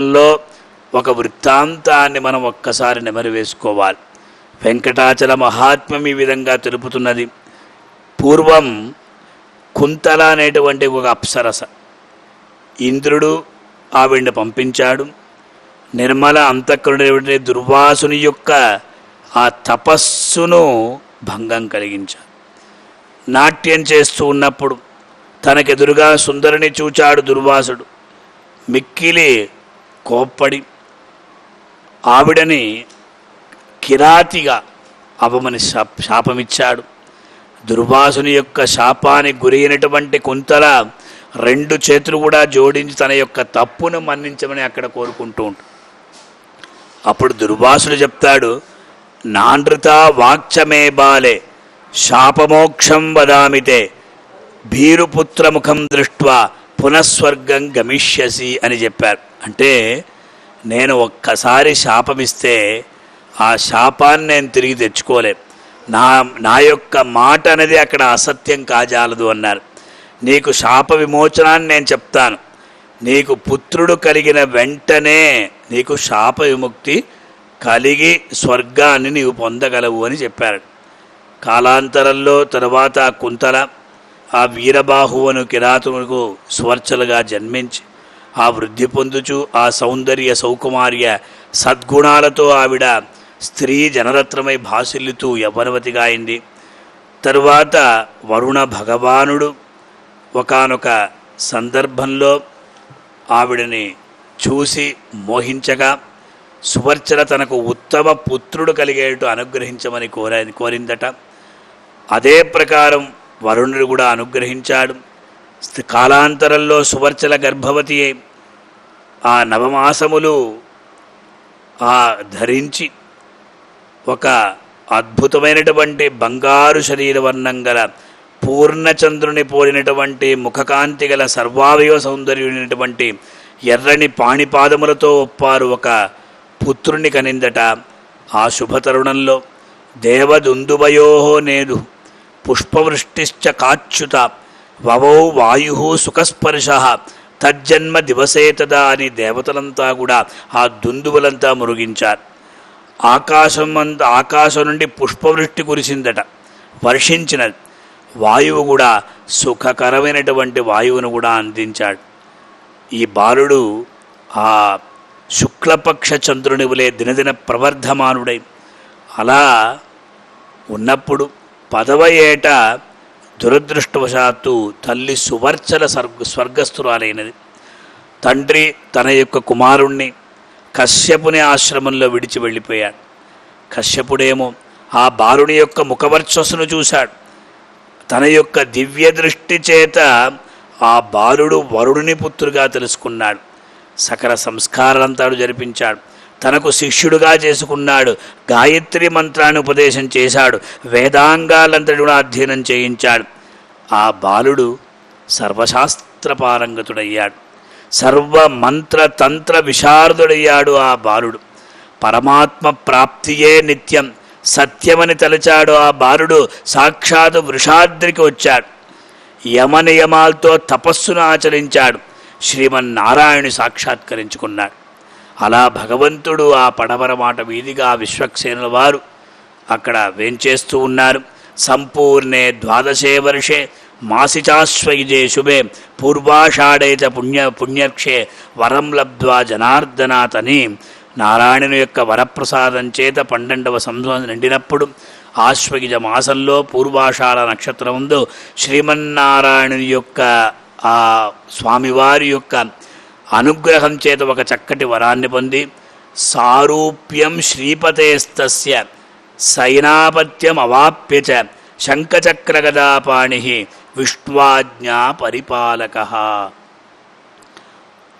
లో ఒక వృత్తాంతాన్ని మనం ఒక్కసారి నెమరు వేసుకోవాలి. వెంకటాచల మహాత్మ్యం ఈ విధంగా తెలుపుతున్నది. పూర్వం కుంతల అనేటువంటి ఒక అప్సరస. ఇంద్రుడు ఆవిడ్ని పంపించాడు. నిర్మల అంతఃకరుడైన దుర్వాసుని యొక్క ఆ తపస్సును భంగం కలిగించాడు. నాట్యం చేస్తూ ఉన్నప్పుడు తనకెదురుగా సుందరిని చూచాడు దుర్వాసుడు. మిక్కిలి కోప్పడి ఆవిడని కిరాతిగా అవమని శాప శాపమిచ్చాడు. దుర్వాసుని యొక్క శాపానికి గురైనటువంటి కుంతల రెండు చేతులు కూడా జోడించి తన యొక్క తప్పును మన్నించమని అక్కడ కోరుకుంటూ ఉంటాడు అప్పుడు దుర్వాసుడు చెప్తాడు నానృత వాక్చమే బాలే శాపమోక్షం వదామితే భీరుపుత్రముఖం దృష్ట్వా పునఃస్వర్గం గమిష్యసి అని చెప్పారు. అంటే నేను ఒక్కసారి శాపమిస్తే ఆ శాపాన్ని నేను తిరిగి తెచ్చుకోలేను నా నా యొక్క మాట అనేది అక్కడ అసత్యం కాజాలదు అన్నారు. నీకు శాప విమోచనాన్ని నేను చెప్తాను. నీకు పుత్రుడు కలిగిన వెంటనే నీకు శాప విముక్తి కలిగి స్వర్గాన్ని నీవు పొందగలవు అని చెప్పారు. కాలాంతరంలో తరువాత ఆ కుంతల ఆ వీరబాహువును కిరాతునకు స్వర్చలుగా జన్మించి ఆ వృద్ధి పొందుచు ఆ సౌందర్య సౌకుమార్య సద్గుణాలతో ఆవిడ స్త్రీ జనరత్నమై భాసిల్లుతూ యవ్వనవతిగా అయింది తరువాత వరుణ భగవానుడు ఒకానొక సందర్భంలో ఆవిడని చూసి మోహించగా సువర్చన తనకు ఉత్తమ పుత్రుడు కలిగేటు అనుగ్రహించమని కోరా కోరిందట. అదే ప్రకారం వరుణుడు కూడా అనుగ్రహించాడు. కాలాంతరంలో సువర్చల గర్భవతి ఆ నవమాసములు ఆ ధరించి ఒక అద్భుతమైనటువంటి బంగారు శరీర వర్ణం గల పూర్ణచంద్రుని పోలినటువంటి ముఖకాంతి గల సర్వావయవ సౌందర్యునటువంటి ఎర్రని పాణిపాదములతో ఒప్పారు ఒక పుత్రుని కనిందట. ఆ శుభతరుణంలో దేవదుందుభయోహో నేదు పుష్పవృష్టిశ్చ కాచ్యుత వవో వాయు సుఖస్పర్శ. తజ్జన్మ దివసే తదా అని దేవతలంతా కూడా ఆ దుందువులంతా మురుగించారు. ఆకాశం అంత ఆకాశం నుండి పుష్పవృష్టి కురిసిందట వర్షించినది. వాయువు కూడా సుఖకరమైనటువంటి వాయువును కూడా అందించాడు. ఈ బాలుడు ఆ శుక్లపక్ష చంద్రుని వలె దినదిన ప్రవర్ధమానుడై అలా ఉన్నప్పుడు పదవ ఏట దురదృష్టవశాత్తు తల్లి సువర్చల స్వర్గ స్వర్గస్థురాలైనది. తండ్రి తన యొక్క కుమారుణ్ణి కశ్యపుని ఆశ్రమంలో విడిచి వెళ్ళిపోయాడు. కశ్యపుడేమో ఆ బాలుని యొక్క ముఖవర్చస్సును చూశాడు. తన యొక్క దివ్య దృష్టి చేత ఆ బాలుడు వరుడిని పుత్రుగా తెలుసుకున్నాడు. సకల సంస్కారాలంతాడు జరిపించాడు. తనకు శిష్యుడుగా చేసుకున్నాడు. గాయత్రి మంత్రాన్ని ఉపదేశం చేశాడు. వేదాంగాలంతటి కూడా అధ్యయనం చేయించాడు. ఆ బాలుడు సర్వశాస్త్ర పారంగతుడయ్యాడు. సర్వ మంత్ర తంత్ర విశారదుడయ్యాడు ఆ బాలుడు. పరమాత్మ ప్రాప్తియే నిత్యం. సత్యమని తలచాడు ఆ బాలుడు. సాక్షాత్ వృషాద్రికి వచ్చాడు. యమనియమాలతో తపస్సును ఆచరించాడు. శ్రీమన్నారాయణుని సాక్షాత్కరించుకున్నాడు. అలా భగవంతుడు ఆ పడవర మాట వీధిగా విశ్వక్సేనుల వారు అక్కడ వేంచేస్తూ ఉన్నారు? సంపూర్ణే ద్వాదశే వర్షే మాసిచాశ్వయుజే శుభే పూర్వాషాఢే చ పుణ్య పుణ్యక్షే వరం లబ్ధ్వా జనార్దనాథని. నారాయణుని యొక్క వరప్రసాదం చేత పన్నెండవ సంవత్సరం నిండినప్పుడు ఆశ్వయుజ మాసంలో పూర్వాషాఢ నక్షత్రం ముందు శ్రీమన్నారాయణుని యొక్క ఆ స్వామివారి యొక్క అనుగ్రహం చేత ఒక చక్కటి వరాన్ని పొంది సారూప్యం శ్రీపతేస్తస్య సైనాపత్యం అవాప్యచ శంఖచక్రగదాపాణి విష్ణ్వాజ్ఞా పరిపాలక.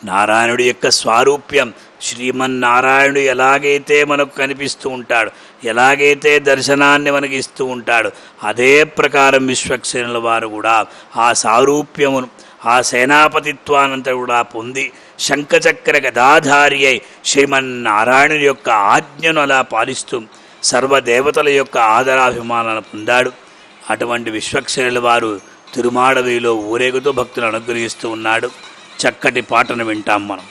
నారాయణుడి యొక్క స్వారూప్యం శ్రీమన్నారాయణుడు ఎలాగైతే మనకు కనిపిస్తూ ఉంటాడు ఎలాగైతే దర్శనాన్ని మనకి ఇస్తూ ఉంటాడు అదే ప్రకారం విశ్వక్సేనుల వారు కూడా ఆ సారూప్యమును ఆ సేనాపతిత్వానంతా కూడా పొంది శంఖచక్ర గదాధారి అయి శ్రీమన్నారాయణుని యొక్క ఆజ్ఞను అలా పాలిస్తూ సర్వదేవతల యొక్క ఆదరాభిమానాలను పొందాడు. అటువంటి విశ్వక్సేనుల వారు తిరుమాడవిలో ఊరేగుతూ భక్తులను అనుగ్రహిస్తూ ఉన్నాడు. చక్కటి పాటను వింటాం మనం.